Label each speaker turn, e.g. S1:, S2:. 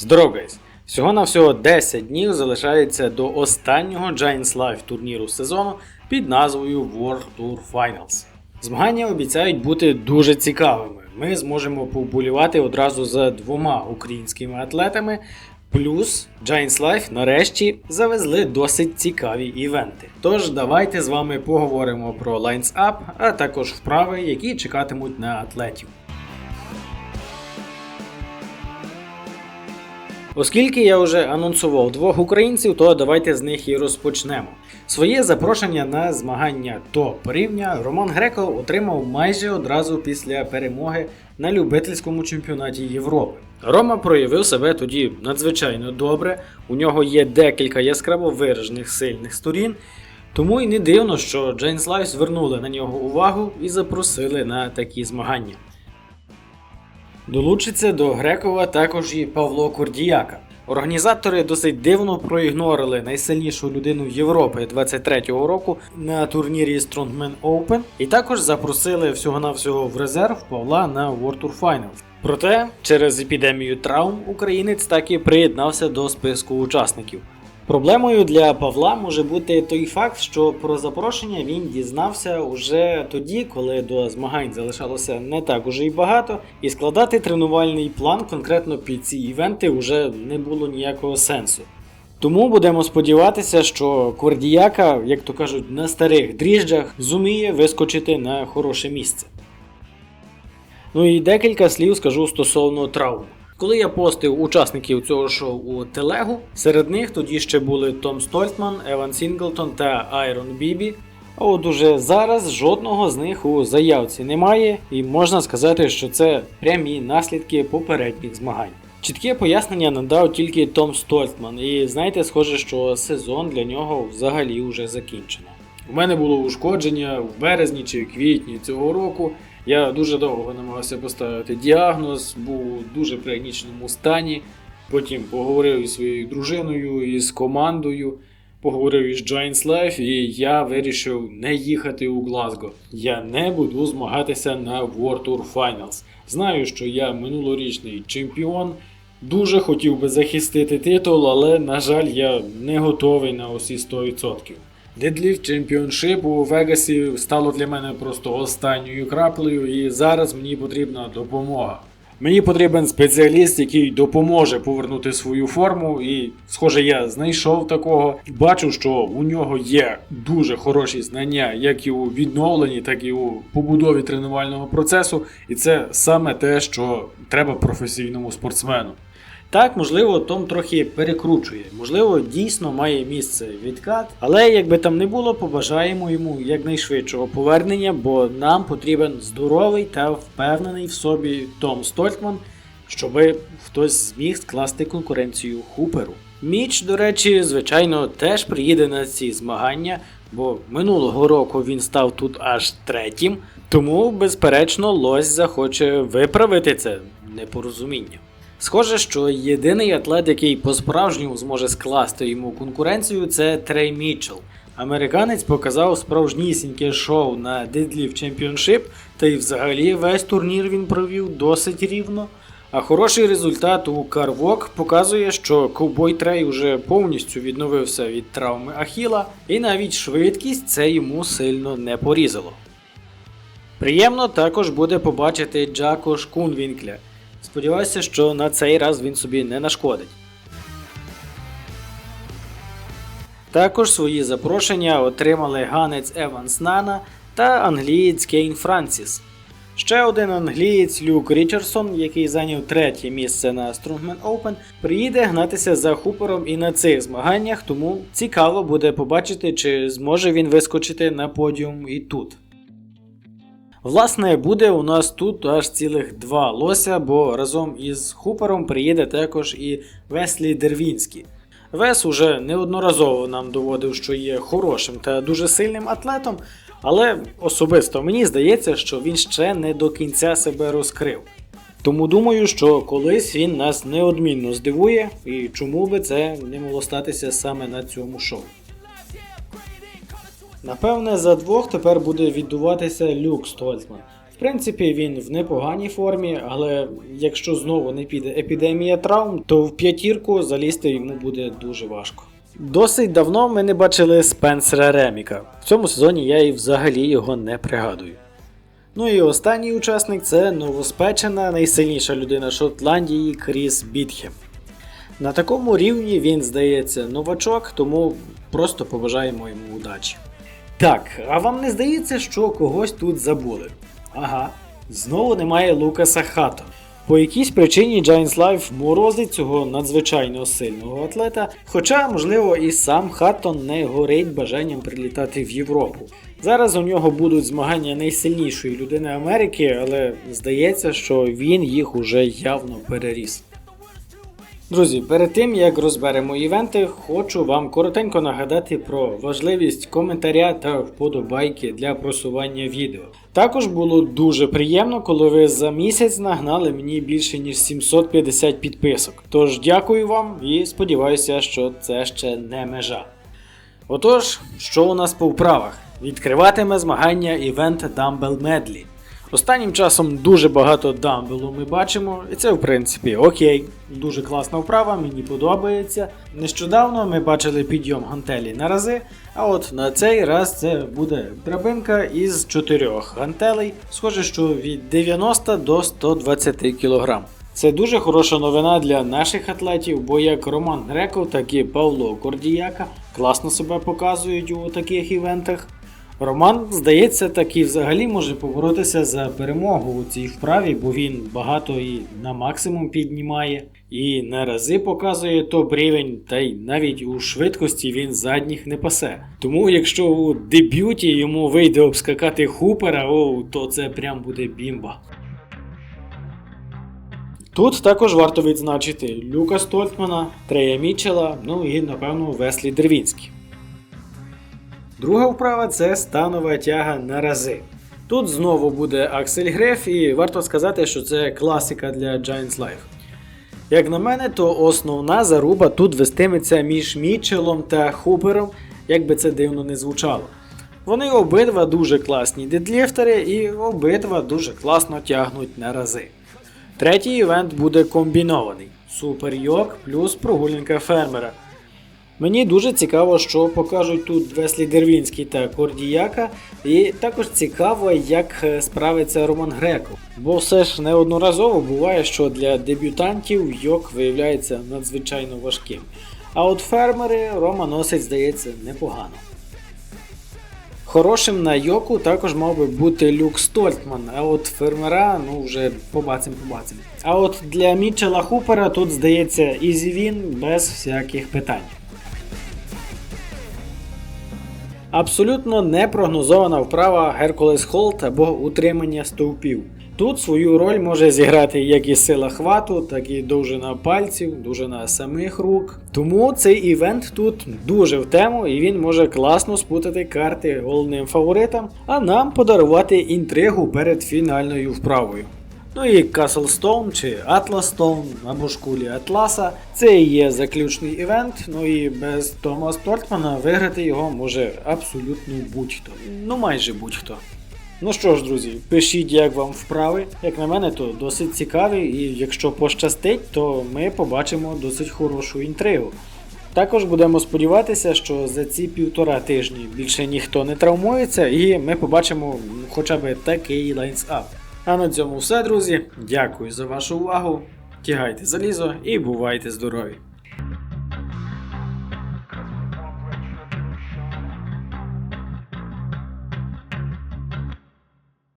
S1: Здоров! Всього на всього 10 днів залишається до останнього Giants Live турніру сезону під назвою World Tour Finals. Змагання обіцяють бути дуже цікавими. Ми зможемо поболівати одразу за двома українськими атлетами. Плюс Giants Life нарешті завезли досить цікаві івенти. Тож давайте з вами поговоримо про Lines Up, а також вправи, які чекатимуть на атлетів. Оскільки я вже анонсував двох українців, то давайте з них і розпочнемо. Своє запрошення на змагання топ рівня Роман Греков отримав майже одразу після перемоги на любительському чемпіонаті Європи. Рома проявив себе тоді надзвичайно добре. У нього є декілька яскраво виражених сильних сторін. Тому і не дивно, що Giants Life звернули на нього увагу і запросили на такі змагання. Долучиться до Грекова також і Павло Кордіяка. Організатори досить дивно проігнорили найсильнішу людину Європи 23-го року на турнірі Strongman Open і також запросили всього-навсього в резерв Павла на World Tour Finals. Проте через епідемію травм українець так і приєднався до списку учасників. Проблемою для Павла може бути той факт, що про запрошення він дізнався уже тоді, коли до змагань залишалося не так уже й багато, і складати тренувальний план конкретно під ці івенти вже не було ніякого сенсу. Тому будемо сподіватися, що Кордіяка, як то кажуть, на старих дріжджах зуміє вискочити на хороше місце. Ну і декілька слів скажу стосовно травм. Коли я постив учасників цього шоу у телегу, серед них тоді ще були Том Стольтман, Еван Сінглтон та Айрон Бібі. А от уже зараз жодного з них у заявці немає, і можна сказати, що це прямі наслідки попередніх змагань. Чітке пояснення надав тільки Том Стольтман, і знаєте, схоже, що сезон для нього взагалі вже закінчено. У мене було ушкодження в березні чи квітні цього року. Я дуже довго намагався поставити діагноз, був у дуже пригніченому стані. Потім поговорив із своєю дружиною, із командою, поговорив із Giants Life, і я вирішив не їхати у Глазго. Я не буду змагатися на World Tour Finals. Знаю, що я минулорічний чемпіон. Дуже хотів би захистити титул, але, на жаль, я не готовий на усі 100%. Deadlift Championship у Вегасі стало для мене просто останньою краплею, і зараз мені потрібна допомога. Мені потрібен спеціаліст, який допоможе повернути свою форму, і, схоже, я знайшов такого. Бачу, що у нього є дуже хороші знання, як і у відновленні, так і у побудові тренувального процесу, і це саме те, що треба професійному спортсмену. Так, можливо, Том трохи перекручує, можливо, дійсно має місце відкат, але якби там не було, побажаємо йому якнайшвидшого повернення, бо нам потрібен здоровий та впевнений в собі Том Стольтман, щоб хтось зміг скласти конкуренцію Хуперу. Міч, до речі, звичайно, теж приїде на ці змагання, бо минулого року він став тут аж третім, тому, безперечно, Лось захоче виправити це непорозуміння. Схоже, що єдиний атлет, який по-справжньому зможе скласти йому конкуренцію, це Трей Мітчелл. Американець показав справжнісіньке шоу на Deadlift Championship, та й взагалі весь турнір він провів досить рівно. А хороший результат у Карвок показує, що ковбой Трей уже повністю відновився від травми Ахіла, і навіть швидкість це йому сильно не порізало. Приємно також буде побачити Джако Шкунвінкля. Сподіваюся, що на цей раз він собі не нашкодить. Також свої запрошення отримали ганець Еванс Нана та англієць Кейн Франсіс. Ще один англієць Люк Річардсон, який зайняв третє місце на Strongman Open, приїде гнатися за хупером і на цих змаганнях, тому цікаво буде побачити, чи зможе він вискочити на подіум і тут. Власне, буде у нас тут аж цілих два лося, бо разом із Хупером приїде також і Веслі Дервінський. Вес уже неодноразово нам доводив, що є хорошим та дуже сильним атлетом, але особисто мені здається, що він ще не до кінця себе розкрив. Тому думаю, що колись він нас неодмінно здивує, і чому би це не могло статися саме на цьому шоу. Напевне, за двох тепер буде віддуватися Люк Стольцман. В принципі, він в непоганій формі, але якщо знову не піде епідемія травм, то в п'ятірку залізти йому буде дуже важко. Досить давно ми не бачили Спенсера Реміка. В цьому сезоні я і взагалі його не пригадую. Ну і останній учасник це новоспечена найсильніша людина Шотландії Кріс Бітхем. На такому рівні він здається новачок, тому просто побажаємо йому удачі. Так, а вам не здається, що когось тут забули? Ага, знову немає Лукаса Хато. По якійсь причині Giants Life морозить цього надзвичайно сильного атлета, хоча, можливо, і сам Хаттон не горить бажанням прилітати в Європу. Зараз у нього будуть змагання найсильнішої людини Америки, але здається, що він їх уже явно переріс. Друзі, перед тим як розберемо івенти, хочу вам коротенько нагадати про важливість коментаря та вподобайки для просування відео. Також було дуже приємно, коли ви за місяць нагнали мені більше ніж 750 підписок. Тож дякую вам і сподіваюся, що це ще не межа. Отож, що у нас по вправах? Відкриватиме змагання івент Dumbbell Medley. Останнім часом дуже багато дамбелу ми бачимо, і це в принципі окей. Дуже класна вправа, мені подобається. Нещодавно ми бачили підйом гантелі на рази, а от на цей раз це буде драбинка із чотирьох гантелей, схоже, що від 90 до 120 кг. Це дуже хороша новина для наших атлетів, бо як Роман Греков, так і Павло Кордіяка класно себе показують у таких івентах. Роман, здається, таки взагалі може поборотися за перемогу у цій вправі, бо він багато і на максимум піднімає, і на рази показує топ рівень, та й навіть у швидкості він задніх не пасе. Тому якщо у дебюті йому вийде обскакати хупера, о, то це прям буде бімба. Тут також варто відзначити Люка Стольтмана, Трея Мічела, ну і напевно Веслі Дервінський. Друга вправа це станова тяга на рази. Тут знову буде Аксель Греф, і варто сказати, що це класика для Giants Life. Як на мене, то основна заруба тут вестиметься між Мічелом та Хупером, як би це дивно не звучало. Вони обидва дуже класні дедліфтери і обидва дуже класно тягнуть на рази. Третій івент буде комбінований: Супер Йок плюс прогулянка фермера. Мені дуже цікаво, що покажуть тут Веслі Дервінський та Кордіяка, і також цікаво, як е, справиться Роман Греко. Бо все ж неодноразово буває, що для дебютантів йок виявляється надзвичайно важким. А от фермери Рома носить, здається, непогано. Хорошим на йоку також мав би бути Люк Стольтман, а от фермера, ну вже побачимо, побачимо. А от для Мітчела Хупера тут здається ізі він без всяких питань. Абсолютно непрогнозована вправа Геркулес Холт або утримання стовпів. Тут свою роль може зіграти як і сила хвату, так і довжина пальців, довжина самих рук. Тому цей івент тут дуже в тему і він може класно спутати карти головним фаворитам, а нам подарувати інтригу перед фінальною вправою. Ну і Castlestone чи Atlasstone або ж кулі Атласа. Це і є заключний івент. Ну і без Тома Стортмана виграти його може абсолютно будь-хто. Ну майже будь-хто. Ну що ж, друзі, пишіть, як вам вправи. Як на мене, то досить цікаві, і якщо пощастить, то ми побачимо досить хорошу інтригу. Також будемо сподіватися, що за ці півтора тижні більше ніхто не травмується, і ми побачимо хоча б такий лайнсап. А на цьому все, друзі. Дякую за вашу увагу. Тягайте залізо і бувайте здорові!